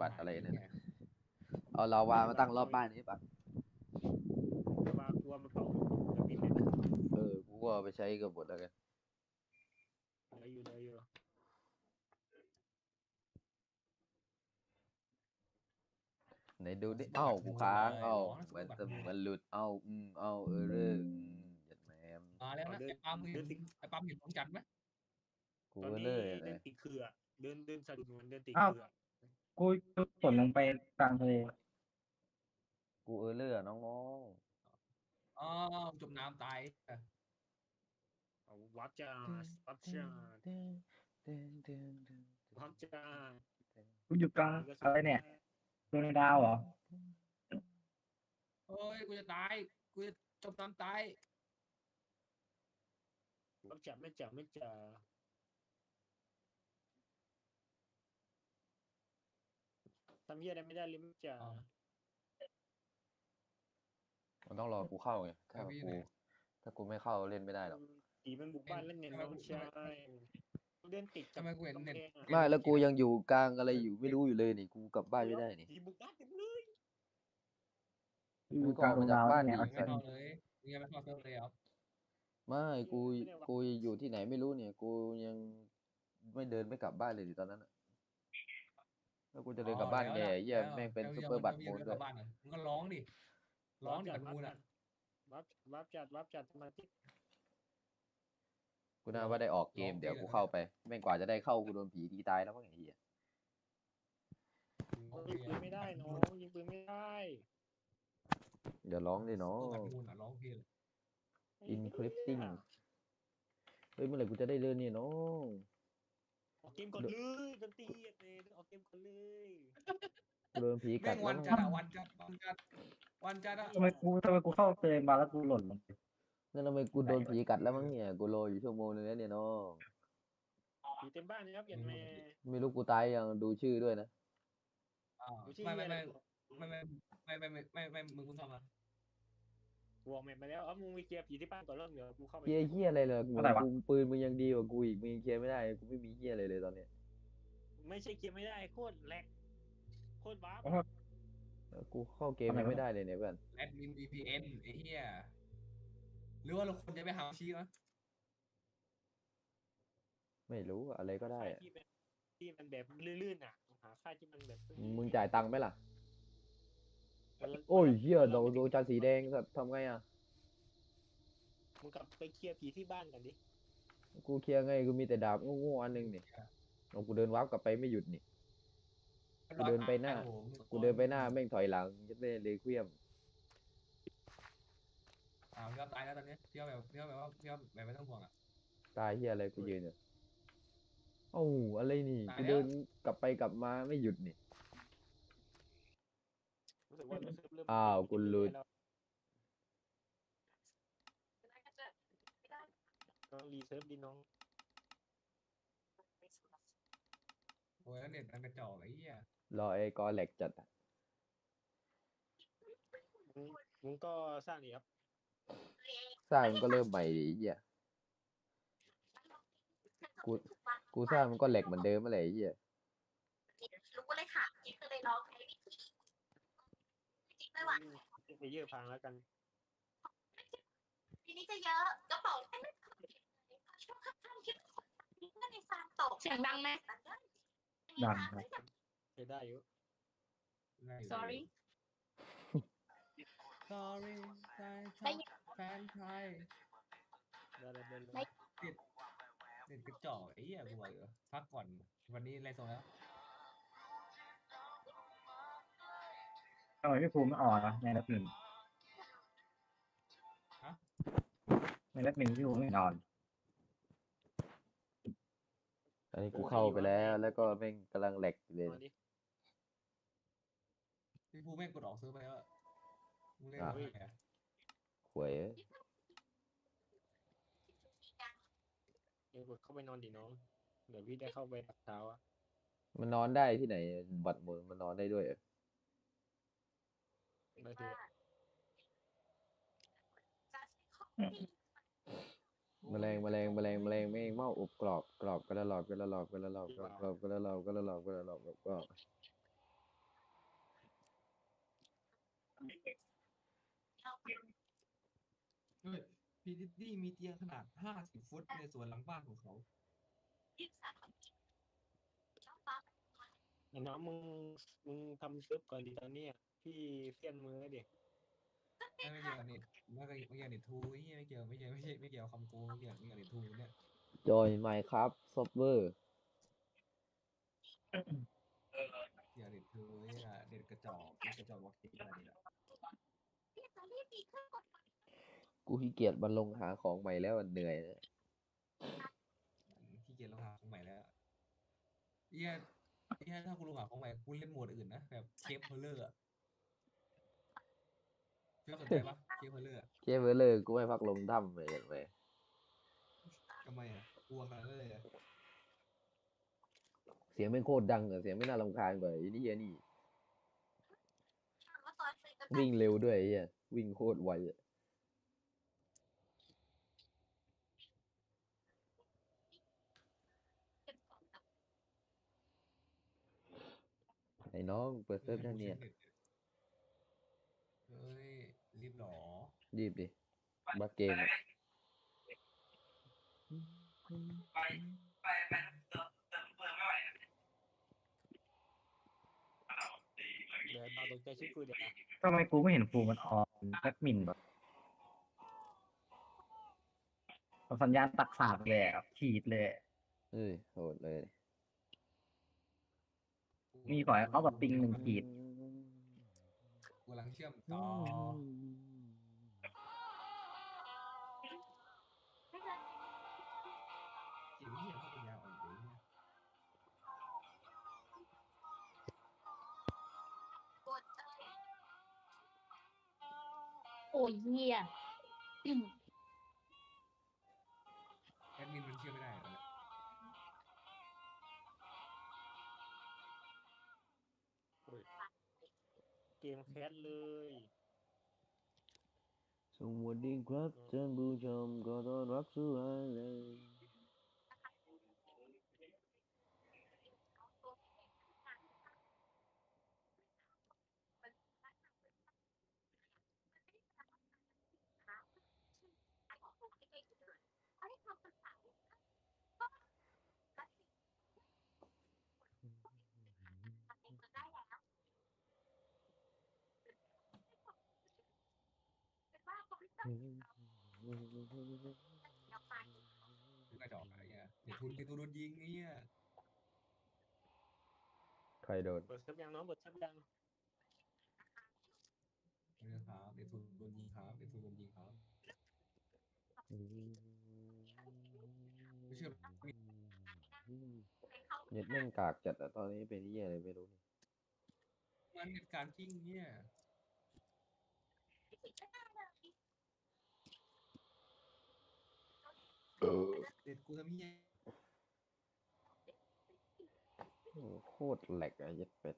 บัตรอะไรนั่นน่ะเอาลาวามาตั้งรอบบ้านนี้ปะแต่ว่ากลัวมันเป่าเครื่องบินเลยนะเออกูก็เอาไปใช้กับหมดแล้วกันเหลืออยู่เหลืออยู่ไหนดูดิเอ้ากูค้างเอ้าเหมือนจะเหมือนหลุดเอ้าอืมเอ้าเออเรื่องอืมเหยัดแหมมมาแล้วนะไอ้ปั๊มเห็นไอ้ปั๊มเห็นของจันทร์ไหมกูตอนเออนี้เรื่องเลเดิยนติดเขื่อเดินเดินสะดุดเหมือนเดินติดอ้าวเขื่อ กูฝนลงไปกลางทะเลกูเออเรื่องน้องอ๋อจมน้ำตายเออเอาวับจ้าวับจ้าวับจ้ากูอยู่กลางอะไรเนี่ยดวงดาวเหรอเฮ้ยกูจะตายกูจะจมน้ำตายวับจ้าไม่จ้าไม่จ้า ทำเหี้ยอะไรไม่ได้เลยไม่จ้ามันต้องรอกูเข้าไงถ้ากูถ้ากูไม่เข้าเล่นไม่ได้หรอกผีมันบุกบ้านเล่นเนี่ยน้องชายเดินติดทำไมกูเห็นเน็ตกำแพงอะไม่แล้วกูยังอยู่กลางอะไรอยู่ไม่รู้อยู่เลยนี่กูกลับบ้านไม่ได้นี่ผีบุกบ้านเต็มเลยอยู่กลางดวงดาวเนี่ยยัเอางใส่ไม่เข้าเลยยังไม่เข้าเซิร์ฟเลยเหรอไม่กูกูอยู่ที่ไหนไม่รู้เนี่ย กูยังไม่เดินไม่กลับบ้านเลยดิตอนนั้นน่ะ แล้วกูจะเดินกลับบ้านไงเหี้ยแม่งเป็นซุปเปอร์บัตรโมนด้วยมึงก็ร้องดิ ร้องดิกับกูน่ะวับวับจัดวับจัดสมาธิกูน่าว่าได้ออกเกมเดี๋ยวกูเข้าไป แม่งกว่าจะได้เข้ากูโดนผีตีตายแล้วมั้งไอ้เหี้ยยิงปืนไม่ได้น้องยิงปืนไม่ได้อย่าร้องดิน้อเออกับงกูน่ะร้องเพลง Encrypting เฮ้ยเมื่อไหร่กูจะได้เล่นเนี่ยน้อง ออกเกมก่อนเลยดนตรีอะเนออกเกมก่อนเลยกูโดนผีกัแม่ดงแล้วัวนมั้งจัดอะวันจัดวันจัดวันจัดอะทำไมกูทำไมกูเข้าเฟรมมาแล้วกูหล่นลงไปนั่นทำไมกูโดนผีกัดแล้วมั้งเนี่ยกูรออยู่ชั่วโมงนึงแล้วเนี่ยน้องผีเต็มบ้านเลยครับเปลี่ยนแม่ไม่รู้กูตายยังดูชื่อด้วยนะ อ่าดูชื่อไม่ไม่อะไรไม่ไม่ไม่ไม่ไม่ไม่ไม่มึงคุณทำอะ วงแม่มาแล้วเอ้ามึงไปเคลียร์ผีที่บ้านก่อนเริ่มเดี๋ยวกูเข้าไปเฮียเฮียอะไรเลยกูกูปืนมึงยังดีกว่ากูอีกมึงยังเคลียร์ไม่ได้กูไม่มีเฮียอะไรเลยตอนเนี้ยไม่ใช่เคลียร์ไม่ได้โคตรแหลกโคตรบ้ากูเข้าเกมยังไม่ได้เลยเนี่ยเพื่อนแอดมิน VPN ไอ้เหี้ยหรือว่าเราควรจะไปหาชี้วะไม่รู้อะอะไรก็ได้อะที่เป็นที่มันแบบลื่นๆอะหาค่ายที่มันแบบ มึงจ่ายตังค์ไหมล่ะ แล้วโอ้ยเฮียโดนโดนจานสีแดงสัตว์ทำไงอะ มึงกลับไปเคลียร์ผีที่บ้านกันดิกูเคลียร์ไงกูมีแต่ดาบโง่ๆอันหนึงนี่เอากูเดินวับกลับไปไม่หยุดนี่ กูเดินไปหน้าโอ้โกูเดินไปหน้าแม่งถอยหลังยัดเล่เลยเคลี้ยมอ่าพี่ว่าตายแล้วตอนนี้พี่ว่าแบบพี่ว่าแบบว่าพี่ว่าแบบไม่ต้องห่วงอะ ตายเฮียอะไรกูยืนอยู่เอ้าอะไรนี่ตายกูแล้วเดินกลับไปกลับมาไม่หยุดนี่ รู้สึกว่าเริ่มเริ่มอ้าวกูหลุดน้องรีเซิร์ฟดิน้องโอ้ยแล้วเน็ตมันกระจอกไอ้เหี้ยรอไอ้กอแหลกจัดอะมึงมึงก็สร้างดิครับสร้างมันก็เริ่มใหม่ดิไอ้เหี้ยกูกูสร้างมันก็แหลกเหมือนเดิมอะไรไอ้เหี้ยรู้เลยค่ะนี่คือเลยลองใช้วิธีจริง ไม่ไหวไปเยอะพังแล้วกันทีนี้จะเยอะกระเป๋าแค่ไม่ถึงช่วงข้างๆที่เพื่อนในฟาร์มตกเสียงดังไหมดังครับใช้ได้อยู่ได้อยู่ sorry sorry แฟนได้ยินแฟนไทยได้ได้ได้ได้เน็ตกระจอกไอ้เหี้ยกูบอกอยู่พักก่อนวันนี้ไรส่งแล้ว ทำไมพี่ภูมิไม่อ่อนวะในนัดหนึ่งฮะในนัดหนึ่งพี่ภูมิไม่นอน อันนี้กูเข้าไปแล้ว แล้วก็แม่งกำลังแหลกอยู่เลยมาดิพี่ภูแม่งกดออกซื้อไปแล้วอะมึงเล่นอะอะไรอะหวยเอ้ยเดี๋ยวกดเข้าไปนอนดิน้อง เดี๋ยวพี่ได้เข้าไปตักเช้าอะมันนอนได้ที่ไหน บัตรหมดมันนอนได้ด้วยเหรอ ไม่ถือแมลงแมลงแมลงแมลงไม่เมาอุบกรอบกรอบก็ละหลอบก็ละหลอบก็ละหลอบก็ละหลอบก็ละหลอบก็ละหลอบก็ละหลอบก็เฮ้พีดิดดี้มีเตียงขนาดห้าสิบฟุตในสวนหลังบ้านของเขาน้องมึงมึงทำเซิร์ฟก่อนดีตอนนี้ พี่เฟี้ยนมือแล้วดิ ไม่ไม่เกี่ยวกับเน็ตไม่เกี่ยวไม่เกี่ยวกับเน็ตทูไอ้เหี้ยไม่เกี่ยวไม่ใช่ไม่ใช่ไม่เกี่ยวกับคำกูไม่เกี่ยวไม่เกี่ยวกับเน็ตทูเนี่ย จอยไมค์ครับซอฟเวอร์เกี่ยวกับเน็ตทูไอ้เหี้ยเน็ตกระจอกเน็ตกระจอกวัคซีนอะไรเนี่ยที่จะรีบมีเครื่องกดกูขี้เกียจมันลงหาของใหม่แล้วมันเหนื่อยนะขี้เกียจลงหาของใหม่แล้วเหี้ยเหี้ยถ้ากูลงหาของใหม่กูเล่นโหมดอื่นนะแบบเคปเพลเลอร์อะเพื่อนสนใจปะเคปเพลเลอร์เคเวอร์เลยกูไม่พักลงถ้ำเลยเห็นไหมทำไมอะกลัวขนาดนั้นเลยอะเสียงไม่งโคตรดังอะเสียงไม่น่ารำคาญกว่าไอ้นี่ไอ้นี่ว่าตอนเป็นกระวิ่งเร็วด้วยไอ้เหี้ยวิ่งโคตรไวอะไอ้น้องเปิดเซิร์ฟยังเนี่ยเฮ้ยรีบหรอ รีบดิบักเกมอะเดี๋ยวตาตกใจชื่อกูเดี๋ยวนะทำไมกูไม่เห็นครูมันออนแอดมินแบบสัญญาณตักสาบเลยอะขีดเลยอะเอ้ยโหดเลย มีก่อนเขาแบบปิงหนึ่งขีดกูกำลังเชื่อมต่อ โอ้ยเหี้ยแอดมินมันเชื่อไม่ได้เหรอเนี่ยเกมแคสเลย สวัสดีครับท่านผู้ชมขอต้อนรับสู่ไอแลน ด์คือกระจอกอะไรเงี้ยเดี๋ยวทุนในตัวโดนยิงไอ้เนี่ยใครโดน เปิดเซิร์ฟยังน้องเปิดเซิร์ฟยังเรื่องครับเดี๋ยวทุนโดนยิงครับเดี๋ยวทุนโดนยิงครับไม่เชื่อมีเน็ตแม่งกากจัดอะตอนนี้เป็นที่อะไรไม่รู้เนี่ยมันเหตุการณ์จริงเนี่ย เด็ดกูทำเหี้ยโอ้โคตรแหลกอะเย็ดเป็ด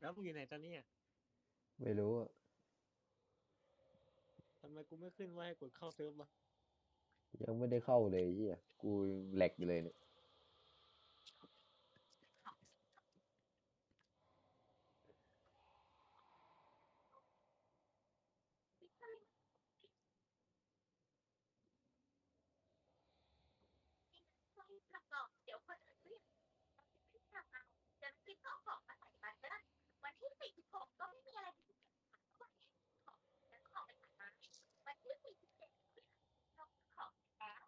แล้วมึงอยู่ไหนตอนเนี้ยไม่รู้อะทำไมกูไม่ขึ้นว่าให้กดเข้าเซิร์ฟวะยังไม่ได้เข้าเลยไอ้เฮียกูแหลกอยู่เลยเนี่ยเดี๋ยวคนอื่นเรียกทำเอาจะคิดก็ของมาใส่บัตร ที่ปิดผมก็ไม่มีอะไรที่จะขายเขาบอกให้ขอแล้วขอไปนะวันที่สี่สิบเจ็ดเราขอแล้ว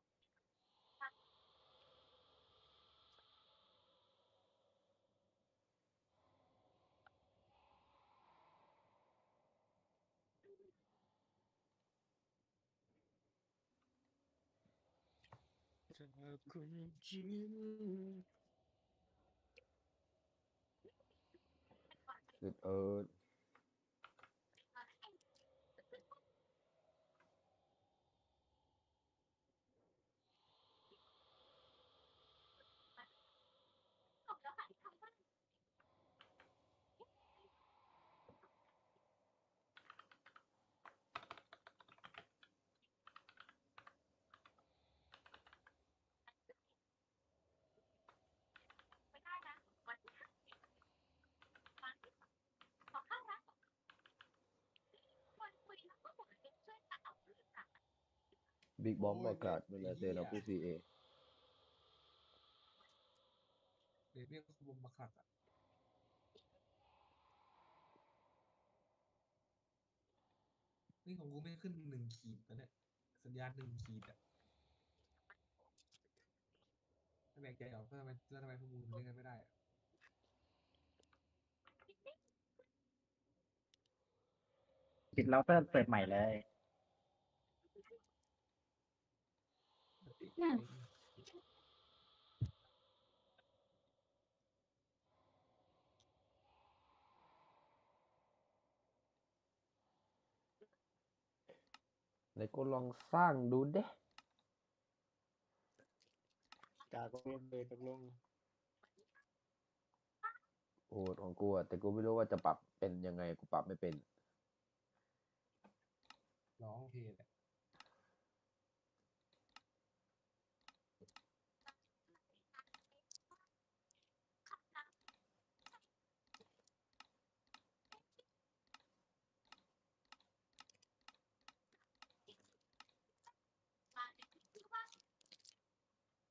ขอบคุณจริง with earth บิ๊กบอมประกาศเวลาเจอเราผู้ซีเอเดี๋ยวเรียกขบวนมาขักอะนี่ของกูไม่ขึ้นหนึ่งขีดแล้วเนี่ยสัญญาณหนึ่งขีดอะถ้าแบกใจออกก็ทำไมแล้วทำไมพวกมึงถึงเล่นกันไม่ได้อะปิดเราเตอร์เปิดใหม่เลย ไหนก็ลองสร้างดูเด้จากตกลงเลยตกลงโอ้ของกูอะแต่กูไม่รู้ว่าจะปรับเป็นยังไง กูปรับไม่เป็น ร้องเพลงอะ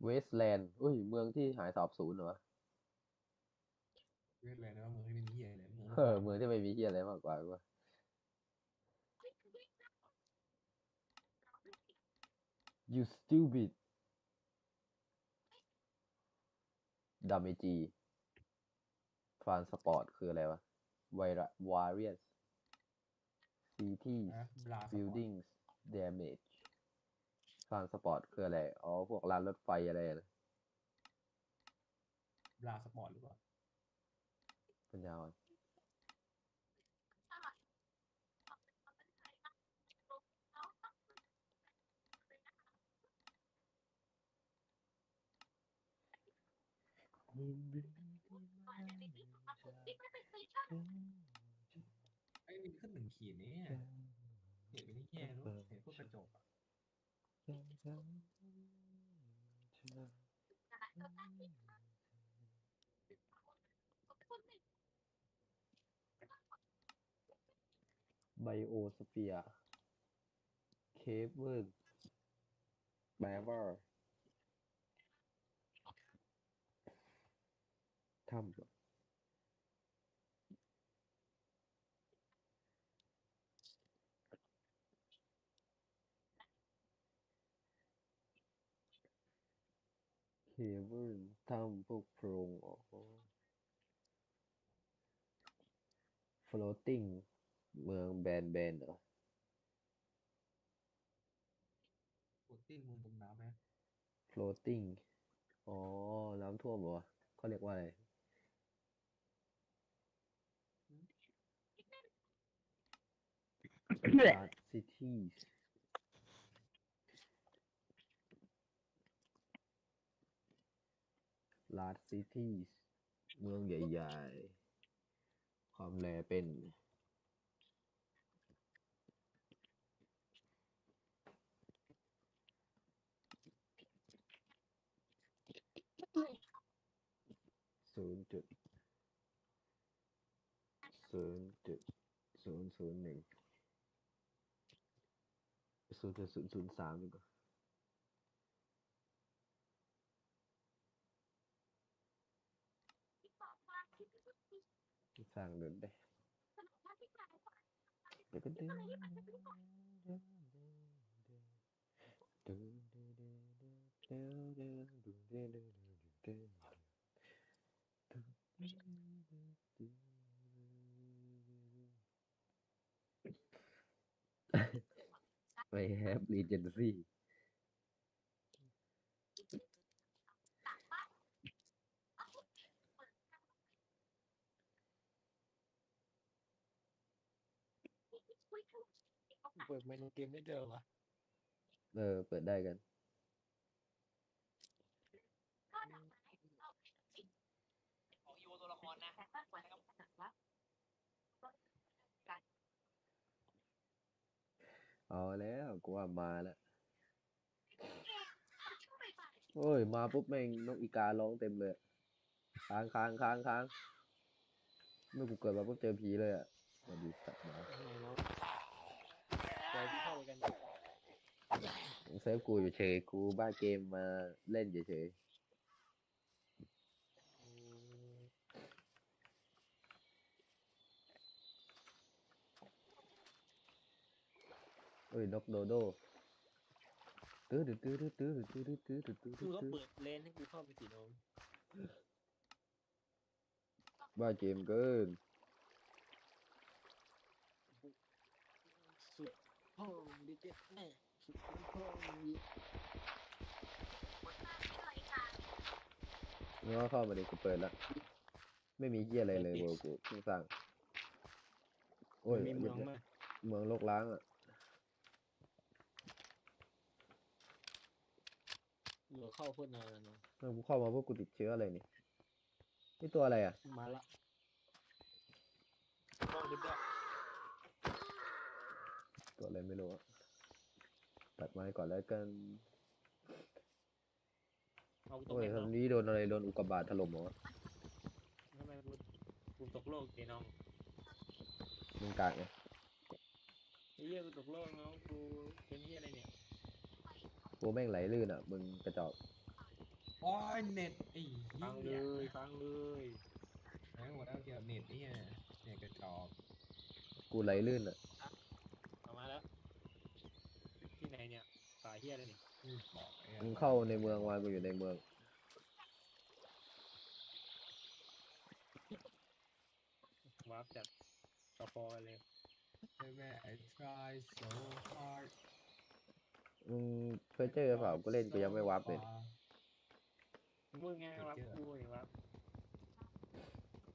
วสแลนด์อุ้ย เมืองที่หายสอบศูนย์เหรอเรียกอะไรนะว่าเมืองที่ไม่มีเหี้ยอะไรเมืองเออเมืองที่ไม่มีเฮียอะไรมากกว่ากูว่า you stupid ดาเมจีฟานสปอร์ตคืออะไรวะไวรัสวาเรียส cities นะบลาสปอร์ต buildings damage ฟานสปอร์ตคืออะไร อ๋อ พวกรางรถไฟอะไรนะบลาสปอร์ตหรือเปล่าปัญญาอ่อนไอ้นี่ขึ้นหนึ่งขีดนี่เห็นไม่ได้แย่รู้เห็นพวกกระจก ไบโอสเฟียร์เคเบิลแบเวอร์ถ้ำ เหรอเคเบิลถ้ำพวกโพรงอ๋อ floating เมืองแบนแบนเหรอปวดตีนมึงตรงน้ำไหม floating อ๋อ น้ำท่วมเหรอวะเขาเรียกว่าอะไร large cities large cities เมืองใหญ่ ๆ ความแลเป็น ศูนย์จุด ศูนย์จุด ศูนย์ศูนย์หนึ่งศูนย์จุดศูนย์ศูนย์สามดีกว่า Sangdende. I have legendary. เปิดเมนูเกมได้เดิมวะเออ เปิดได้กัน ก็ดอกไม้เอาไปสิของอีโวตัวละครนะแต่ก็ควรจะสั่งว่าเอาแล้วกูว่ามาแล้วช่วยไปโอ้ย มาปุ๊บแม่งนกอีการ้องเต็มเลยอะค้างค้างค้างค้างเมื่อกูเกิดมาปุ๊บเจอผีเลยอะสวัสดีสัตว์หมาทำไมเนาะ ใจเข้ากันเซิร์ฟกูอยู่เฉยกูบ้าเกมมาเล่นเฉยอืมๆเอ้ยนกโดโดตื้อตื้อตื้อตื้อตื้อตื้อตื้อตื้อตื้อกูต้องตื้อเปิดเลนให้กูเข้าไปสิน้องบ้าเกมเกิน สุด ห้องดิเจ็ตแม่สุดห้องดิเลยค่ะมึงก็เข้ามาดิกูเปิดแล้วไม่มีเหี้ยอะไรเลยเวอร์กูเพิ่งสร้างโอ้ยมีเมืองเหี้ยมาเมืองโลกล้างอะเหลือเข้าโคตรนานเนาะเมื่อกูเข้ามาพวกกูติดเชื้ออะไรนี่นี่ตัวอะไรอะมาละห้องดิบได้ ตัวอะไรไม่รู้อะตัดไม้ก่อนแล้วกันเอาตกโอ้ยแม่งทำเนาะนี้โดนอะไรโดนอุกกาบาตถล่มเหรอทำไมกูกูตกโลกเกน้องมึงกากไงไอ้เหี้ยกูตกโลกน้องกูเป็นเหี้ยอะไรเนี่ยกูแม่งไหลลื่นอะ มึงกระจอกโอ้ยเน็ตไอ้ฟังเลเหี้ยยฟังเลยไหนหมดแล้วเกี่ยวกับเน็ตเนี่ยเน็ตกระจอกกูไหลลื่นอะ เอามาแล้วที่ไหนเนี่ย สายเหี้ยอะไรเนี่ยพูดบอกไอ้มึงเข้าในเมืองวานกูอยู่ในเมือง วาร์ปจัดต่อพอเลยใช่ไหม I try so hard มึงเคยเจอเปล่ากูเล่นกูยังไม่วับเลย มึงไงวาร์ปกูไงวาร์ป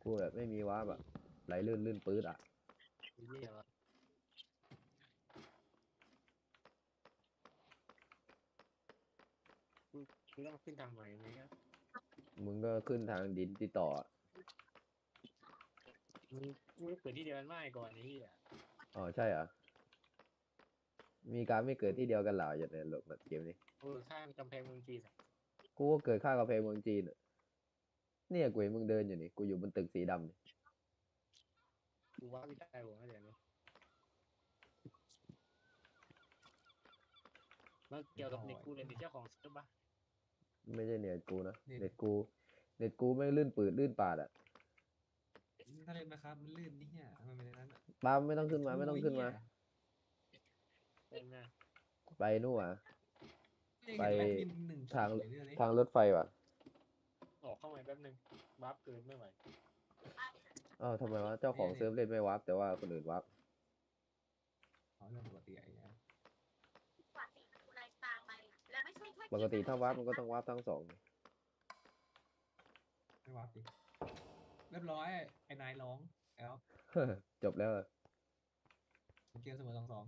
กูแบบไม่มีวับอะไหลลื่นลื่นปื๊ดอะไอ้เหี้ยวะ กูกูต้องขึ้นทางใหม่ไหมครับมึงก็ขึ้นทางดินติดต่ออะมึงมึงเปิดที่เดียวกันไม่ก่อนไอ้เหี้ยอ๋อใช่เหรอ มีการไม่เกิดที่เดียวกันเหรออย่างในโลกแบบเกมนี้ เออข้างกำแพงเมืองจีนอะกูก็เกิดข้างกำแพงเมืองจีนอะเนี่ยกูเห็นมึงเดินอยู่นี่ กูอยู่บนตึกสีดำนี่กูว่าไม่ได้หัวเดี๋ยวนี้มันเกี่ยวกับเด็กกูเลยดิเจ้าของซื้อปะ ไม่ใช่เน็ตกูนะเน็ตกู เน็ตกูไม่งลื่นปืดลื่นปาดอะถ้าเล่นนะครับมันลื่นนี่เนี่ยมันเป็นอย่างนั้นอะปาล์มไม่ต้องขึ้นมาไม่ต้องขึ้นมาเต็มนะไปนู่นอะเล่นไปกับแอดมินหนึ่งทางขีดเลยเรื่องนี้ทางรถไฟว่ะออกเข้ามาแป๊บนึงบัฟเกินไม่ไหวอ้าวทำไมวะเจ้าของเซิร์ฟเล่นไม่วับแต่ว่าคนอื่นวับเอาเรื่องปกติไอ้เนี่ย ปกติกูเลยตามไปแล้วไม่ใช่แค่ ปกติถ้าวับมันก็ต้องวับทั้งสองไม่วับดิเรียบร้อย ไอ้นายร้องแล้วจบแล้วอะเกมเสมอสองสอง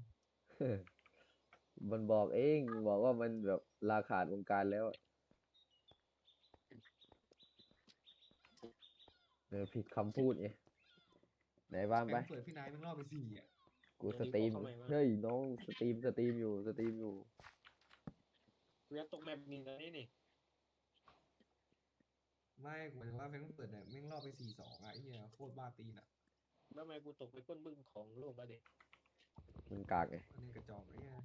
มันบอกเองบอกว่ามันแบบราขาดวงการแล้วอะเออผิดคำพูดไงไหนบ้างไปแม่งเปิดพี่นายมันรอบไปสี่อะกูสตรีมเฮ้ยน้องสตรีมสตรีมอยู่สตรีมอยู่ กูจะตกแบบนี้ตอนนี้นี่ไม่หมายถึงว่าแฟงเปิดเนี่ยแม่งรอบไปสี่สองอะไอ้เหี้ยโคตรบ้าตีนอะแล้วทำไมกูตกไปก้นบึ้งของโลกบ้าเด็กมันกากไงอันนี้กระจอกไอ้เนี่ย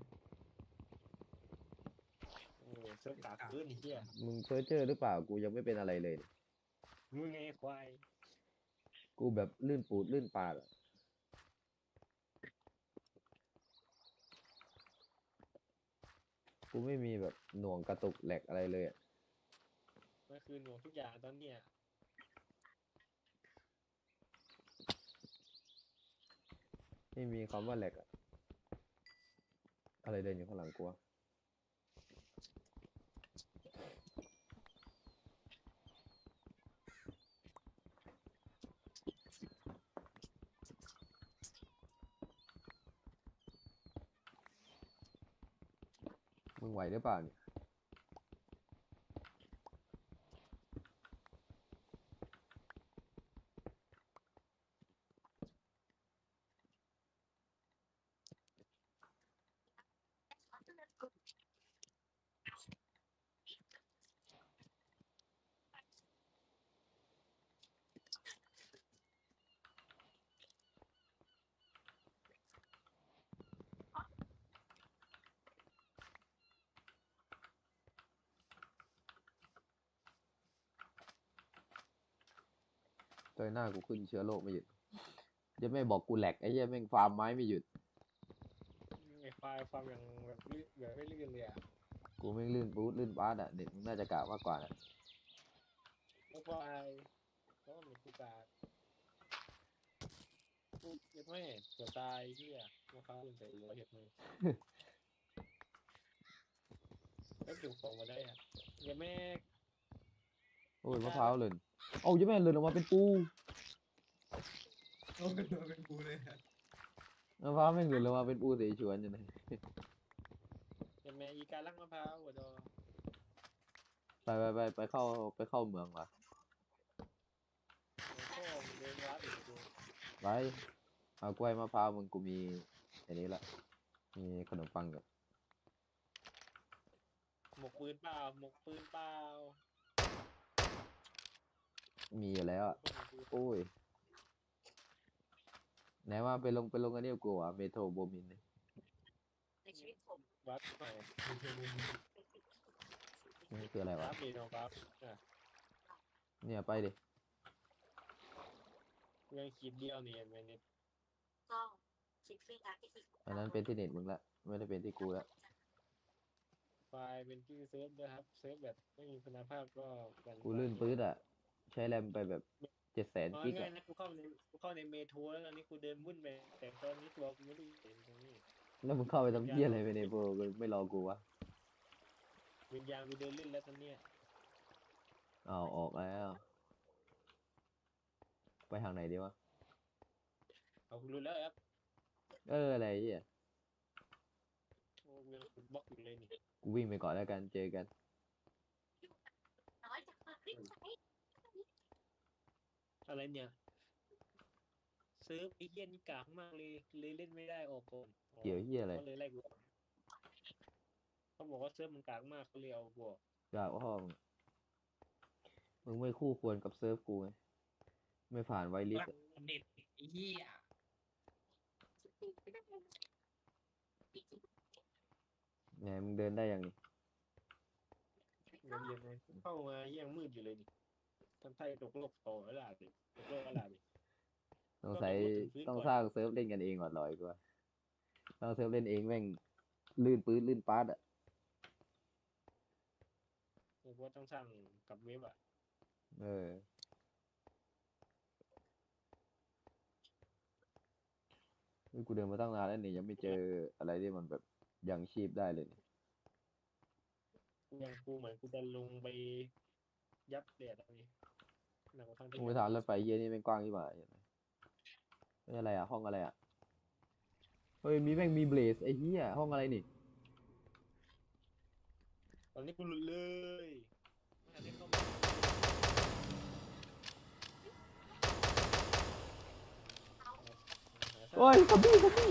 โอ้เซิร์ฟกากขึ้นไอ้เหี้ยมึงเฟอร์เจอร์หรือเปล่ากูยังไม่เป็นอะไรเลยเนี่ยมึงไงควาย กูแบบลื่นปูดลื่นปาดอะ กูไม่มีแบบหน่วงกระตุกแหลกอะไรเลยอะมันคือหน่วงทุกอย่างตอนเนี้ยไม่มีคำว่าแหลกอะอะไรเดินอยู่ข้างหลังกูวะ ไหวหรือเปล่าเนี่ย เจอหน้ากูขึ้นเชื้อโรคไม่หยุดยังไม่บอกกูแหลกไอ้เหี้ยแม่งฟาร์มไม้ไม่หยุด ไอ้ไฟล์ความอย่างแบบลื่นแบบไม่ลื่นเลยอะกูแม่งลื่นปูดลื่นบาสอะเด็กมึงน่าจะกะมากกว่านะแล้วไฟล์แล้วก็มีกูกากูยังไม่เกือบตายเฮียมะพร้าวลื่นใส่หัวเห็ดมือแล้วถูกส่งมาได้อะยังไม่ โอ้ยมะพร้าวหล่นเอ้ายังไม่หล่นออกมาเป็นปูโอ้ยโดนเป็นกูเลยอะมะพร้าวแม่งหล่นลงมาเป็นปูเสฉวนอยู่นะยังไม่อีการลักมะพร้าวหัวดอไปไปไปไปเข้าไปเข้าเมืองว่ะแล้วก็เดินวัดอีกกูไปเอากล้วยมะพร้าวมึงกูมีอันนี้ละมีขนมปังกับหมกปืนเปล่าหมกปืนเปล่า มีอยู่แล้วอะโอ้ยไหนว่าไปลงไปลงอันนี้กับกูอะเมโทรโบมินเนี่ยในชีวิตผมวัดหน่อยมีเทอร์โบมีนี่คืออะไรวัวะดดีน้องครับอะเนี่ยไปดิยังขีดเดียวนี่ไม่นิดก็คิดฟรีการที่สิบอันนั้นเป็นที่เน็ตมึงละ ไม่ได้เป็นที่กูละ ไฟล์เป็นที่เซิร์ฟด้วยครับ เซิร์ฟแบบไม่มีคุณภาพก็กันกูลื่นปื๊ดอะ ใช้แรมไปแบบเจ็ดแสนเอากิกง่าอะยๆนะกูเข้าในกูเข้าในเมโทรแล้วตอนนี้กูเดินวุ่นไปแต่ตอนนี้ตัวกูไม่ได้เห็นตรงนี้แล้วมึงเข้าไปทำเพี้ยอะไรไปในโปรกูไม่รอกูวะวิญญาณกูเดินเล่นแล้วตอนเนี้ยเอาออกแล้ว ไปทางไหนดีวะ เอากูรู้แล้วครับเอออะไรเหี้ยโอ้กูยังขุดบล็อกอยู่เลยนี่กูวิ่งไปก่อนแล้วกันเจอกันน้อยจากความริบใช้ อะไรเนี่ยเซิร์ฟไอ้เหี้ยนี่กากมากเลยเลยเล่นไม่ได้ออกก่อนอ๋อเกี่ยวเหี้ยอะไรเขาเลยไล่กูออกเขาบอกว่าเซิร์ฟมันกากมากเขาเลยเอากูออกกล่าวพ่อมึงมึงไม่คู่ควรกับเซิร์ฟกูไงไม่ผ่านไวลิสอะเน็ตไอ้เหี้ยไงมึงเดินได้ยังนี่เย็นเย็นเลยเข้ามายังมืดอยู่เลยนี่ ทำไทยตกโลกต่อแล้วล่ะดิตกโลกอะไรดิสงสัยก็ต้องพูดถึงพื้นต้องก่อนสร้างเซิร์ฟเล่นกันเองก่อนลอยกูว่าสร้างเซิร์ฟเล่นเองแม่งลื่นปื้ดลื่นปาดอะผมว่าต้องสร้างกับเว็บอะ เออนี่กูเดินมาตั้งนานแล้วนี่ยังไม่เจออะไรที่มันแบบยังชีพได้เลยนี่กูยังกูเหมือนกูจะลงไปยับเดียดอะไรนี่ หนักกว่าครั้งที่มึงไปแล้วถามรถไฟเยี่ยนี่แม่งกว้างที่หว่าเห็นไหมเฮ้ยอะไรอะ ห้องอะไรอะ เฮ้ย มีแม่งมีเบลสไอ้เหี้ยห้องอะไรนี่ ตอนนี้กูหลุดเลยไม่ทันได้เข้ามาโอ้ยซอมบี้ซอมบี้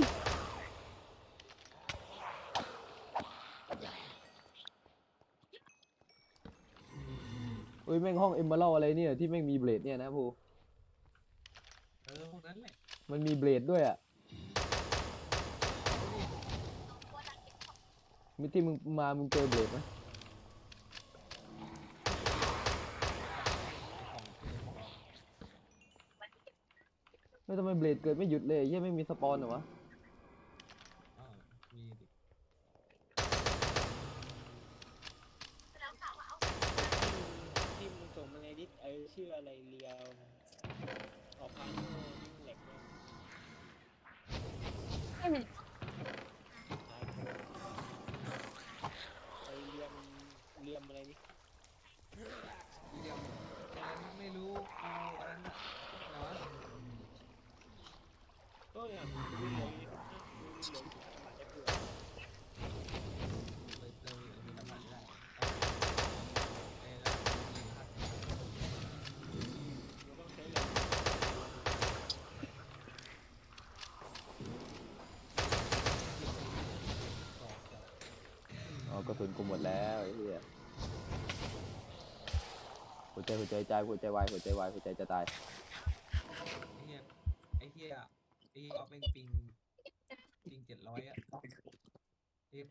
เฮ้ยแม่งห้องเอมเบอร์อะไรเนี่ยที่แม่งมีเบลดเนี่ยนะพูเออพวกนั้นแหละมันมีเบลดด้วยอะมีที่มึงมามึงเจอเบลดไหมของของเราไม่ทำไมเบลดเกิดไม่หยุดเลยเหี้ยไม่มีสปอนเหรอวะ เอากระสุนกูหมดแล้วไอ้เหี้ยหัวใจหัวใจใจหัวใจวายหัวใจวายหัวใจจะตาย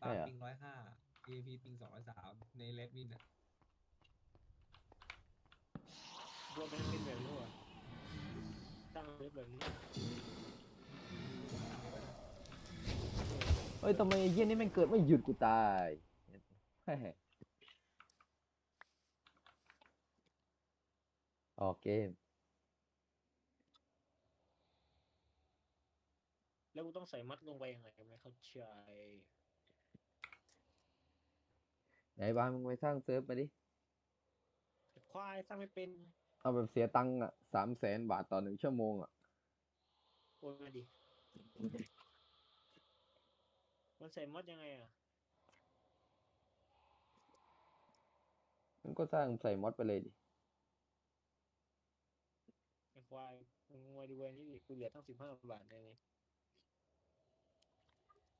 เอปาใช่เหรอปิงร้อยห้าเอพีปิงสองร้อยสามในเลดวินอะพวกมันเป็นแบบนี้วะตั้งเว็บแบบนี้เฮ้ยทำไมไอ้เหี้ยนี่แม่งเกิดไม่หยุดกูตายแฮ่ออกเกม แล้วกูต้องใส่มัดลงไปยังไงไม่เข้าใจ ไหนบ้านมึงไปสร้างเซิร์ฟมาดิ ควายสร้างไม่เป็นเอาแบบเสียตังค์อะสามแสนบาทต่อหนึ่งชั่วโมงอะ โอนมาดิมันใส่มัดยังไงอะมึงก็สร้างใส่มอดไปเลยดิ ไอ้ควายมึงมาดูไอ้นี่ดิกูเหลือตั้งสิบห้าบาทเลยนี่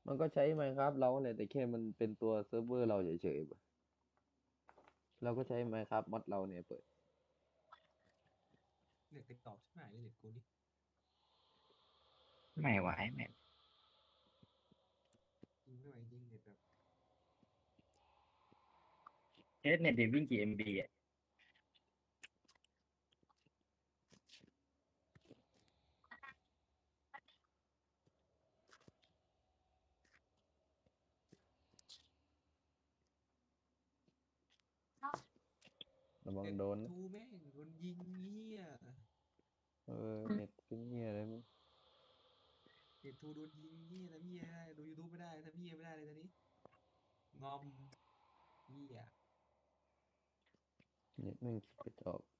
มันก็ใช้ไหมครับ เราเนี่ยแต่แค่มันเป็นตัวเซิร์ฟเวอร์เราเฉยๆปะ เราก็ใช้ไหมครับมอดเราเนี่ยเปิดเน็ตติ๊กตอกใช่ไหมเน็ตกูนี่ไม่ไหวแม่งจริงไม่ไหวจริงเน็ตแบบเอสเนี่ยเดี๋ยววิ่งกี่เอ็มบีอะ ระวังเน็ตโดนนะ ทูแม่งโดนยิงเหี้ยเออเน็ตเป็นเงี้ยอะไรมั้งเน็ตทูโดนยิงเหี้ยทำเหี้ยได้ดูยูทูบไม่ได้ทำเหี้ยไม่ได้เลยตอนนี้งอมเหี้ยเน็ตแม่งกระจอกนอน